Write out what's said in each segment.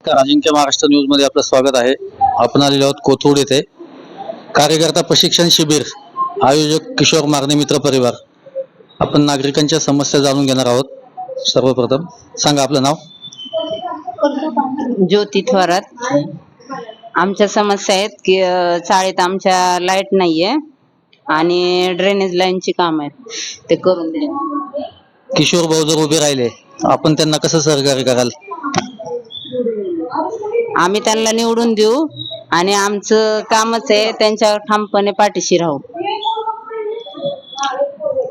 नमस्कार. अजिंक्य महाराष्ट्र न्यूजमध्ये आपलं स्वागत आहे. आपण आलेलो आहोत कोथरूड येथे. कार्यकर्ता प्रशिक्षण शिबिर आयोजक किशोर मारणे मित्र परिवार. आपण नागरिकांच्या समस्या जाणून घेणार आहोत. सर्वप्रथम सांगा आपलं नाव. ज्योती थोरात. आमच्या समस्या आहेत की चाळीत आमच्या लाइट नाहीये आणि ड्रेनेज लाईनची काम आहेत. ते करून द्या किशोर भाऊ जर उभे राहिले आपण त्यांना कसं सहकार्य कराल? आम्ही त्यांना निवडून देऊ आणि आमचं कामच आहे त्यांच्यावर ठामपणे पाठीशी राहू.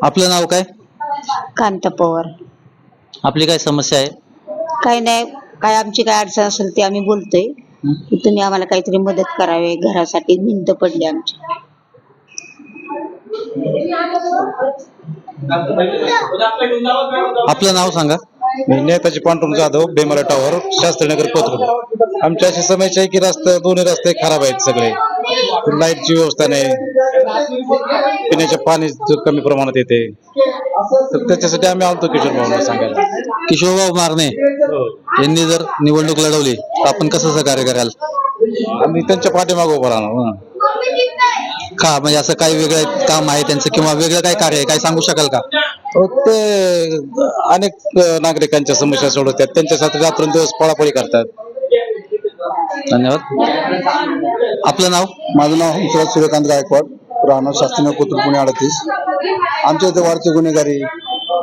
आपलं नाव काय? कांता पवार. आपली काय समस्या आहे? काही नाही काय आमची काय अडचण असेल ते आम्ही बोलतोय. की तुम्ही आम्हाला काहीतरी मदत करावी घरासाठी भिंत पडली आमची. आपलं नाव सांगा. मी नेताजी पांडुरंग जाधव बेमला टॉवर शास्त्रीनगर कोथरूड. आमच्या अशी समस्या आहे की रस्ते दोन्ही रस्ते खराब आहेत सगळे. लाईटची व्यवस्था नाही. पिण्याच्या पाणी कमी प्रमाणात येते. तर त्याच्यासाठी आम्ही आलतो किशोर भाऊंना सांगायला. किशोर भाऊ मारणे यांनी जर निवडणूक लढवली तर आपण कसं सहकार्य कराल? आम्ही त्यांच्या पाठीमागे उभं राहणार हं. का? म्हणजे असं काही वेगळं काम आहे त्यांचं किंवा वेगळं काय कार्य आहे? काय सांगू शकाल का? ते अनेक नागरिकांच्या समस्या सोडवतात. त्यांच्यासाठी रात्रंदिवस पळापळी करतात. धन्यवाद. आपलं नाव? माझं नाव हंसराज सूर्यकांत गायकवाड. राहणार शास्त्रीय कोथरूड पुणे अडतीस. आमच्या इथे वाढते गुन्हेगारी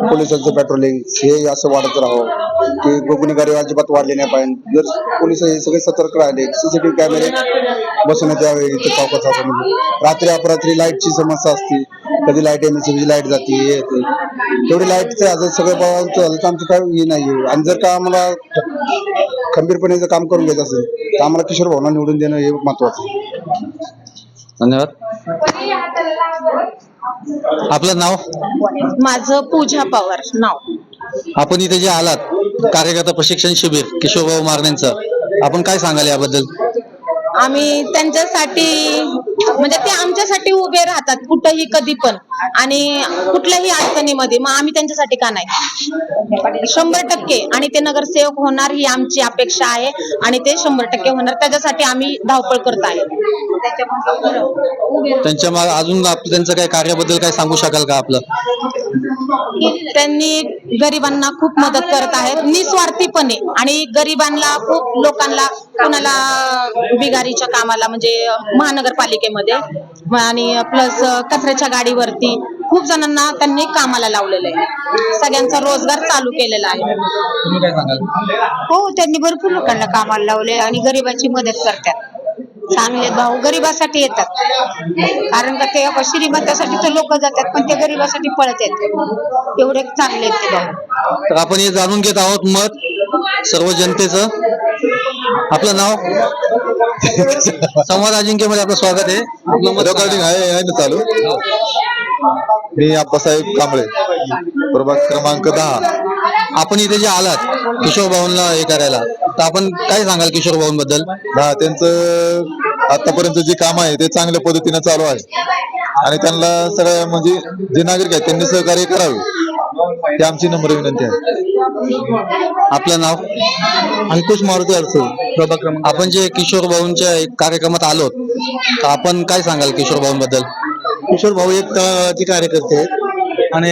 पोलिसांचं पेट्रोलिंग हे असं वाढत राहावं की गुन्हेगारी अजिबात वाढले नाही पाहिजे. जर पोलीस हे सगळे सतर्क राहिले सीसीटीव्ही कॅमेरे बसवण्यात यावे इथे चौकात चौकामध्ये रात्री अपरात्री लाईटची समस्या असते. कधी लाइट एमएससीबीची लाइट जाते हे येते. तेवढी लाईटचं आता सगळं बघायचं झालं तर आमचं काय हे नाही आणि जर का आम्हाला खंबीरपणे जर काम करून घ्यायचं असेल तर आम्हाला किशोर भावना निवडून देणं हे महत्वाचं आहे. धन्यवाद. आपलं नाव? माझं पूजा पवार नाव. आपण इथे जे आलात कार्यकर्ता प्रशिक्षण शिबिर किशोर भाऊ मारण्यांचं आपण काय सांगाल याबद्दल? आम्ही त्यांच्यासाठी म्हणजे ते आमच्यासाठी उभे राहतात कुठंही कधी पण. आणि कुठल्याही अडचणीमध्ये मग आम्ही त्यांच्यासाठी का नाही? शंभर टक्के. आणि ते नगरसेवक होणार ही आमची अपेक्षा आहे. आणि ते शंभर टक्के होणार. त्याच्यासाठी आम्ही धावपळ करत आहे. त्यांच्या अजून त्यांचं काय कार्याबद्दल काय सांगू शकाल का आपलं? त्यांनी गरिबांना खूप मदत करत आहेत. निस्वार्थीपणे आणि गरिबांना खूप लोकांना कुणाला बिगारीच्या कामाला म्हणजे महानगरपालिकेमध्ये आणि प्लस कचऱ्याच्या गाडीवरती खूप जणांना त्यांनी कामाला लावलेलं आहे. सगळ्यांचा रोजगार चालू केलेला आहे. तुम्ही काय सांगाल? हो त्यांनी भरपूर लोकांना कामाला लावले आणि गरिबाची मदत करतात. चांगले भाऊ गरिबासाठी येतात. कारण का ते श्रीमंतासाठी तर लोक जातात पण ते गरिबासाठी पळत येतात. एवढे चांगले आहेत ते भाऊ. तर आपण हे जाणून घेत आहोत मत सर्व जनतेचं. आपलं नाव? संवाद अजिंक्यमध्ये आपलं स्वागत आहे. रेकॉर्डिंग ना चालू? मी आप्पासाहेब कांबळे प्रभाग क्रमांक दहा. आपण इथे जे आलात किशोर भाऊंना हे करायला तर आपण काय सांगाल किशोर भाऊंबद्दल? दहा त्यांचं आतापर्यंत जे काम आहे ते चांगल्या पद्धतीने चालू आहे. आणि त्यांना सगळ्या म्हणजे जे नागरिक आहेत त्यांनी सहकार्य करावे. ही आमची नम्र विनंती आहे. आपलं नाव? अंकुश मारुती क्रमांक आपण जे किशोर भाऊंच्या कार्यक्रमात आलोत तर आपण काय सांगाल किशोर भाऊंबद्दल? किशोर भाऊ एक तळागाळाचे कार्यकर्ते आहेत. आणि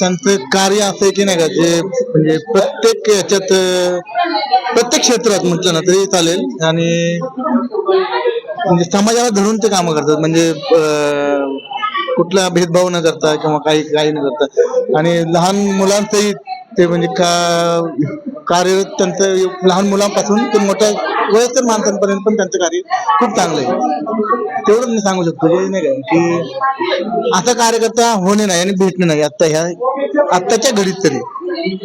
त्यांचं कार्य असं आहे की नाही का जे म्हणजे प्रत्येक याच्यात प्रत्येक क्षेत्रात म्हटलं ना तरी चालेल. आणि म्हणजे समाजाला धरून ते कामं करतात. म्हणजे कुठला भेदभाव न करता किंवा काही काही न करता. आणि लहान मुलांचंही ते म्हणजे का कार्यरत त्यांचं लहान मुलांपासून ते मोठ्या वयस्कर माणसांपर्यंत पण त्यांचं कार्य खूप चांगलं आहे. तेवढं मी सांगू शकतो जे नाही का की असा कार्यकर्ता होणे नाही आणि भेटणे नाही. आत्ता ह्या आत्ताच्या घडीत तरी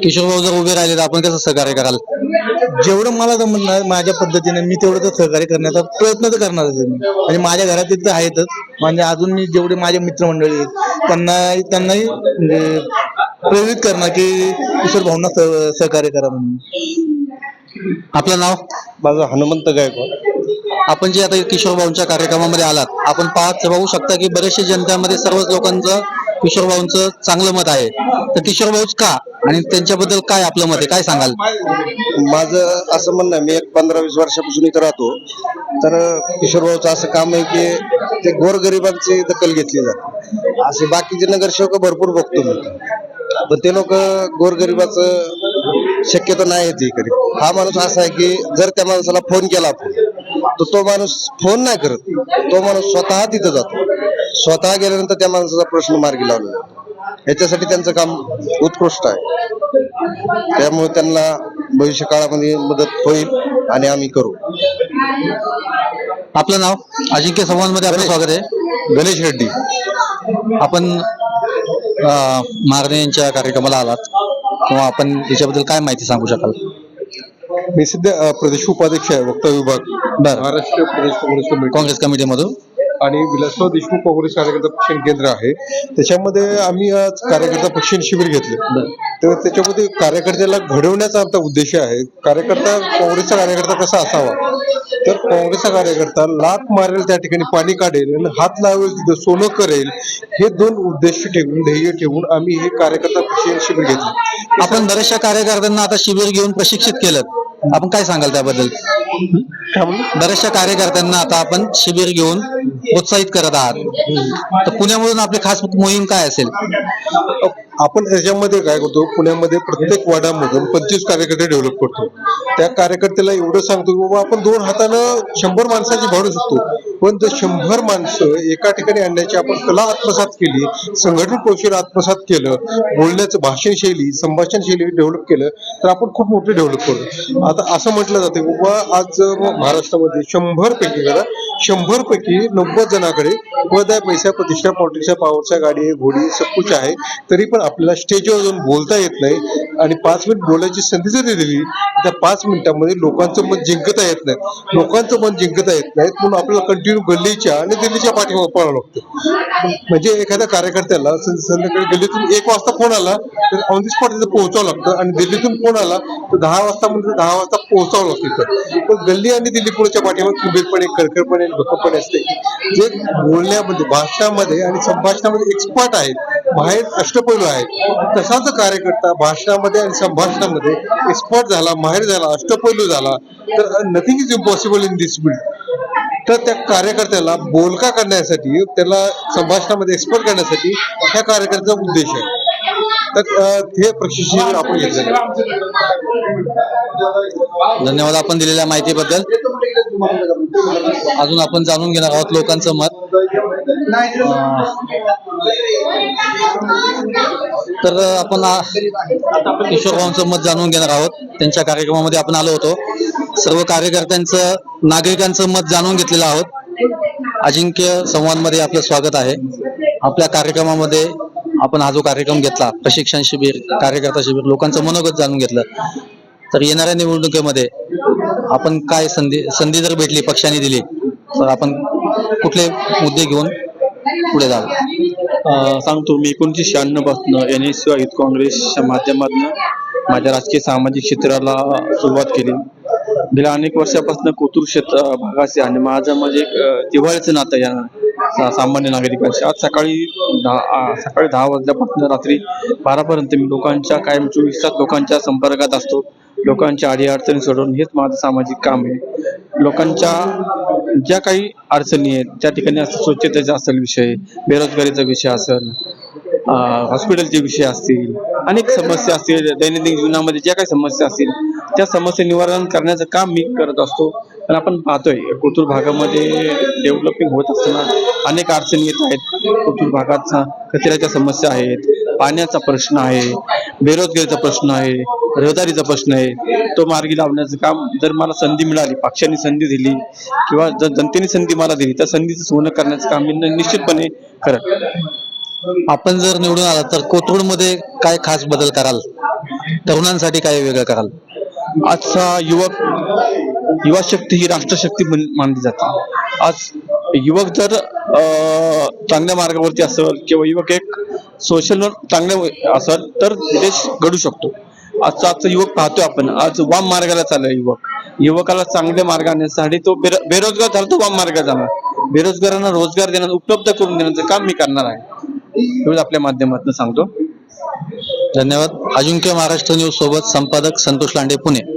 किशोर भाऊ जर उभे राहिले तर आपण कसं सहकार्य कराल? जेवढं मला जमणार माझ्या पद्धतीने मी तेवढं तर सहकार्य करण्याचा प्रयत्न तर करणारच आहे मी. आणि माझ्या घरात तर आहेतच. म्हणजे अजून मी जेवढे माझे मित्रमंडळी आहेत त्यांना त्यांनाही म्हणजे प्रेरित करणार की किशोर भाऊंना सह- सहकार्य करा म्हणून. आपलं नाव? माझं हनुमंत गायकवाड. आपण जे आता किशोर भाऊंच्या कार्यक्रमामध्ये आलात आपण पाहत पाहू शकता की बरेचसे जनतेमध्ये सर्वच लोकांचं किशोर भाऊंचं चांगलं मत आहे. तर किशोर भाऊच का? आणि त्यांच्याबद्दल काय आपलं मत आहे? काय सांगाल? माझं असं म्हणणं आहे मी एक पंधरा वीस वर्षापासून इथं राहतो. तर किशोरभाऊचं असं काम आहे की ते गोरगरिबांची दखल घेतली जाते. असे बाकीचे नगरसेवक भरपूर बघतो मी पण ते लोक गोरगरिबाचं शक्यतो नाही येते इकडे. हा माणूस असा आहे की जर त्या माणसाला फोन केला आपण तर तो माणूस फोन नाही करत. तो माणूस स्वतः तिथं जातो. स्वतः गेल्यानंतर त्या माणसाचा प्रश्न मार्गी लावला जातो. याच्यासाठी त्यांचं काम उत्कृष्ट आहे. त्यामुळे त्यांना भविष्य काळामध्ये मदत होईल आणि आम्ही करू. आपलं नाव? अजिंक्य संवादमध्ये आपलं स्वागत आहे. गणेश रेड्डी. आपण अं, मारणे यांच्या कार्यक्रमाला आलात. किंवा आपण याच्याबद्दल काय माहिती सांगू शकाल? मी सध्या अ, प्रदेश उपाध्यक्ष आहे वक्ता विभाग. बरं. महाराष्ट्र प्रदेश काँग्रेस कमिटी काँग्रेस कमिटीमधून. आणि विलासराव देशमुख काँग्रेस कार्यकर्ता प्रशिक्षण केंद्र आहे. त्याच्यामध्ये आम्ही आज कार्यकर्ता प्रशिक्षण शिबिर घेतले. तर त्याच्यामध्ये कार्यकर्त्याला घडवण्याचा आमचा उद्देश आहे. कार्यकर्ता काँग्रेसचा कार्यकर्ता कसा असावा? तर काँग्रेसचा कार्यकर्ता लात मारेल त्या ठिकाणी पाणी काढेल आणि हात लावेल तिथं सोनं करेल. हे दोन उद्देश ठेवून ध्येय ठेवून आम्ही हे कार्यकर्ता प्रशिक्षण शिबिर घेतले. आपण बऱ्याचशा कार्यकर्त्यांना आता शिबिर घेऊन प्रशिक्षित केलं. आपण काय सांगाल त्याबद्दल? बऱ्याचशा कार्यकर्त्यांना आता आपण शिबिर घेऊन प्रोत्साहित करत आहात. तर पुण्यामधून आपली खास मोहीम काय असेल? आपण याच्यामध्ये काय करतो? पुण्यामध्ये प्रत्येक वार्डामधून पंचवीस कार्यकर्ते डेव्हलप करतो. त्या कार्यकर्त्याला एवढं सांगतो की बाबा आपण दोन हातानं शंभर माणसाची भरू शकतो पण जर शंभर माणसं एका ठिकाणी आणण्याची आपण कला आत्मसात केली संघटन कौशल्य आत्मसात केलं बोलण्याचं भाषण शैली संभाषण शैली डेव्हलप केलं तर आपण खूप मोठे डेव्हलप करू. आता असं म्हटलं जाते बाबा आज महाराष्ट्रामध्ये शंभर पैकी जरा शंभर पैकी नव्वद जणांकडे पद आहे पैसा प्रतिष्ठा पॉलिटिक्सच्या पावरच्या गाडी आहे घोडी सब कुछ आहे. तरी पण आपल्याला स्टेजवर जाऊन बोलता येत नाही. आणि पाच मिनिट बोलायची संधी जरी दिली त्या पाच मिनिटांमध्ये लोकांचं मन जिंकता येत नाही. लोकांचं मन जिंकता येत नाही म्हणून आपल्याला कंटिन्यू गल्लीच्या आणि दिल्लीच्या पाठीवर पळावं लागतं. म्हणजे एखाद्या कार्यकर्त्याला संध्याकाळी गल्लीतून एक वाजता फोन आला तर ऑन दी स्पॉट तिथे पोहोचावं लागतं. आणि दिल्लीतून फोन आला तर दहा वाजता म्हणजे दहा वाजता पोहोचावं लागतं तिथं पण गल्ली आणि दिल्ली पुढच्या पाठीमागे खंबीरपणे कडकडपणे भक्कपणे असते. जे बोलण्यामध्ये भाषणामध्ये आणि संभाषणामध्ये एक्सपर्ट आहेत बाहेर अष्टपैलू आहेत तसाच कार्यकर्ता भाषणामध्ये आणि संभाषणामध्ये एक्सपर्ट झाला माहेर झाला अष्टपैलू झाला तर nothing is impossible in this field तर त्या कार्यकर्त्याला बोलका करण्यासाठी त्याला संभाषणामध्ये एक्सपर्ट करण्यासाठी ह्या कार्यकर्त्याचा उद्देश आहे. तर हे प्रशिक्षण आपण घेतलेलं आहे. धन्यवाद आपण दिलेल्या माहितीबद्दल. अजून आपण जाणून घेणार आहोत लोकांचं मत. तर आपण आ- किशोर भाऊंचं मत जाणून घेणार आहोत. त्यांच्या कार्यक्रमामध्ये आपण आलो होतो. सर्व कार्यकर्त्यांचं नागरिकांचं मत जाणून घेतलेलं आहोत. अजिंक्य संवादमध्ये आपलं स्वागत आहे. आपल्या कार्यक्रमामध्ये आपण हा जो कार्यक्रम घेतला प्रशिक्षण शिबिर कार्यकर्ता शिबिर लोकांचं मनोगत जाणून घेतलं तर येणाऱ्या निवडणुकीमध्ये आपण काय संधी संधी जर भेटली पक्षाने दिली तर आपण कुठले मुद्दे घेऊन पुढे जाऊ? सांगतो मी एकोणीसशे शहाण्णवपासून एन एस युथ काँग्रेसच्या माध्यमातून माझ्या राजकीय सामाजिक क्षेत्राला सुरुवात केली. गेल्या अनेक वर्षापासून कोथरूड क्षेत्र भागाचे आणि माझं म्हणजे एक जिव्हाळ्याचं नातं या सामान्य नागरिकांशी. आज सकाळी दहा सकाळी दहा वाजल्यापासून रात्री बारापर्यंत मी लोकांच्या कायम चोवीस तास लोकांच्या संपर्कात असतो. लोकांच्या अडीअडचणी सोडवून हेच माझं सामाजिक काम आहे. लोकांच्या ज्या काही अडचणी आहेत त्या ठिकाणी असं स्वच्छतेचा असेल विषय बेरोजगारीचा विषय असेल हॉस्पिटलचे विषय असतील अनेक समस्या असतील दैनंदिन जीवनामध्ये ज्या काही समस्या असतील त्या समस्या निवारण करण्याचं काम मी करत असतो. पण आपण पाहतोय कोथरूड भागामध्ये डेव्हलपिंग होत असताना अनेक अडचणी येत आहेत. कोथरूड भागात कचऱ्याच्या समस्या आहेत पाण्याचा प्रश्न आहे बेरोजगारीचा प्रश्न आहे रहदारीचा प्रश्न आहे. तो मार्गी लावण्याचं काम जर मला संधी मिळाली पक्षाने संधी दिली किंवा जर जनतेने संधी मला दिली तर संधीचं सोनं करण्याचं काम मी निश्चितपणे करत आपण जर निवडून आला तर कोथरूडमध्ये काय खास बदल कराल? तरुणांसाठी काय वेगळं कराल? आजचा युवक युवा शक्ती ही राष्ट्रशक्ती मानली जाते. आज युवक जर अं, चांगल्या मार्गावरती असेल किंवा युवक एक सोशल चांगल्या असेल तर देश घडू शकतो. आजचा आजचा युवक पाहतोय आपण. आज वाम मार्गाला चालला युवक. युवकाला चांगल्या मार्गाने तो बेर बेरोजगार झाला तो वाम मार्गात जाणार. बेरोजगारांना रोजगार देणार उपलब्ध करून देण्याचं काम मी करणार आहे. एवढं आपल्या माध्यमातून सांगतो. धन्यवाद. अजिंक्य महाराष्ट्र न्यूज सोबत संपादक संतोष लांडे पुणे.